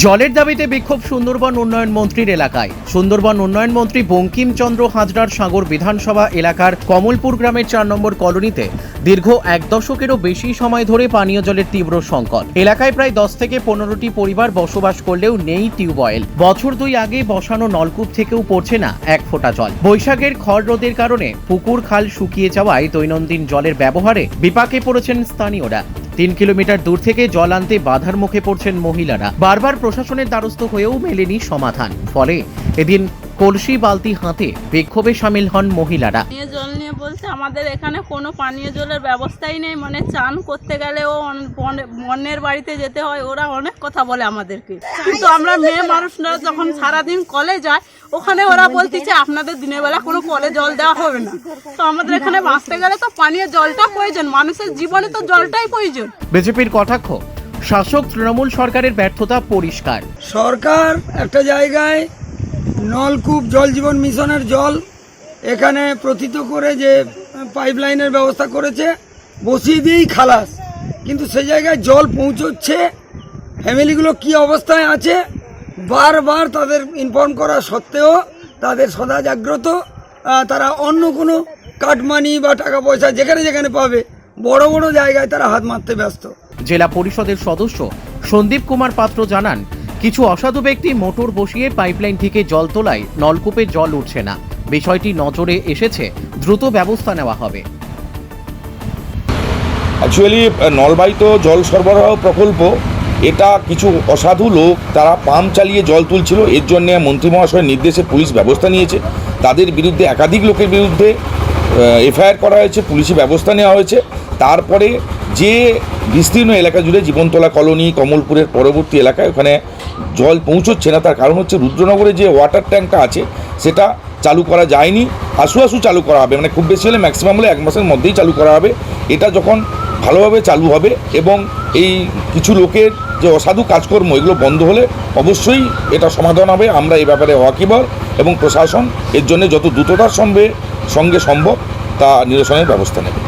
জলের দাবিতে বিক্ষোভ সুন্দরবন উন্নয়ন মন্ত্রীর এলাকায়। সুন্দরবন উন্নয়ন মন্ত্রী বঙ্কিমচন্দ্র হাজরার সাগর বিধানসভা এলাকার কমলপুর গ্রামের চার নম্বর কলোনিতে দীর্ঘ এক দশকেরও বেশি সময় ধরে পানীয় জলের তীব্র সংকট। এলাকায় প্রায় দশ থেকে পনেরোটি পরিবার বসবাস করলেও নেই টিউবওয়েল বছর দুই আগে বসানো নলকূপ থেকেও পড়ছে না এক ফোঁটা জল। বৈশাখের খড় রোদের কারণে পুকুর খাল শুকিয়ে যাওয়ায় দৈনন্দিন জলের ব্যবহারে বিপাকে পড়েছেন স্থানীয়রা। তিন কিলোমিটার দূর থেকে জল আনতে বাধার মুখে পড়ছেন মহিলারা। বারবার প্রশাসনের দ্বারস্থ হয়েও মেলেনি সমাধান। ফলে এদিন কলসি বালতি হাতে বিক্ষোভে সামিল হন মহিলারা। পানীয় জল নিয়ে বলছে আমাদের এখানে কোনো পানীয় জলের ব্যবস্থাই নেই। মানে চান করতে গেলেও বন্যের বাড়িতে যেতে হয়। ওরা অনেক কথা বলে আমাদেরকে। কিন্তু আমরা মেয়ে মানুষরা যখন সারাদিন কলে যায় ওখানে ওরা বলতেছে আপনাদের দিনের বেলা কোনো কলে জল দেওয়া হবে না। তো আমাদের এখানে বাঁচতে গেলে তো পানীয় জলটা প্রয়োজন। মানুষের জীবনে তো জলটাই প্রয়োজন। বিজেপির কটাক্ষ? শাসক তৃণমূল সরকারের ব্যর্থতা পরিষ্কার। সরকার একটা জায়গায় নলকূপ জল জীবন মিশনের জল এখানে প্রথিত করে যে পাইপলাইনের ব্যবস্থা করেছে, বসিয়ে দিয়েই খালাস। কিন্তু সেই জায়গায় জল পৌঁছচ্ছে, ফ্যামিলিগুলো কি অবস্থায় আছে, বারবার তাদের ইনফর্ম করা সত্ত্বেও তাদের সদা জাগ্রত তারা অন্য কোনো কাটমানি বা টাকা পয়সা যেখানে যেখানে পাবে, বড় বড় জায়গায় তারা হাত মারতে ব্যস্ত। জেলা পরিষদের সদস্য সন্দীপ কুমার পাত্র জানান কিছু অসাধু ব্যক্তি মোটর বসিয়ে পাইপলাইন থেকে জল তোলায় নলকূপে জল উঠছে না। বিষয়টি নজরে এসেছে, দ্রুত ব্যবস্থা নেওয়া হবে। অ্যাকচুয়ালি নলবাহিত জল সরবরাহ প্রকল্প, এটা কিছু অসাধু লোক, তারা পাম্প চালিয়ে জল তুলছিল। এর জন্য মন্ত্রী মহাশয়ের নির্দেশে পুলিশ ব্যবস্থা নিয়েছে। তাদের বিরুদ্ধে একাধিক লোকের বিরুদ্ধে এফআইআর করা হয়েছে, পুলিশি ব্যবস্থা নেওয়া হয়েছে। তারপরে যে বিস্তীর্ণ এলাকা জুড়ে জীবনতলা কলোনি, কমলপুরের পরবর্তী এলাকায় ওখানে জল পৌঁছচ্ছে না, তার কারণ হচ্ছে রুদ্রনগরে যে ওয়াটার ট্যাঙ্কটা আছে, সেটা চালু করা যায়নি। আশু আশু চালু করা হবে মানে খুব বেশি হলে ম্যাক্সিমাম হলে এক মাসের মধ্যেই চালু করা হবে। এটা যখন ভালোভাবে চালু হবে এবং এই কিছু লোকের যে অসাধু কাজকর্ম, এগুলো বন্ধ হলে অবশ্যই এটা সমাধান হবে। আমরা এই ব্যাপারে ওয়াকিবল এবং প্রশাসন এর জন্য যত দ্রুততার সঙ্গে সঙ্গে সম্ভব তা নিরসনের ব্যবস্থা নেবে।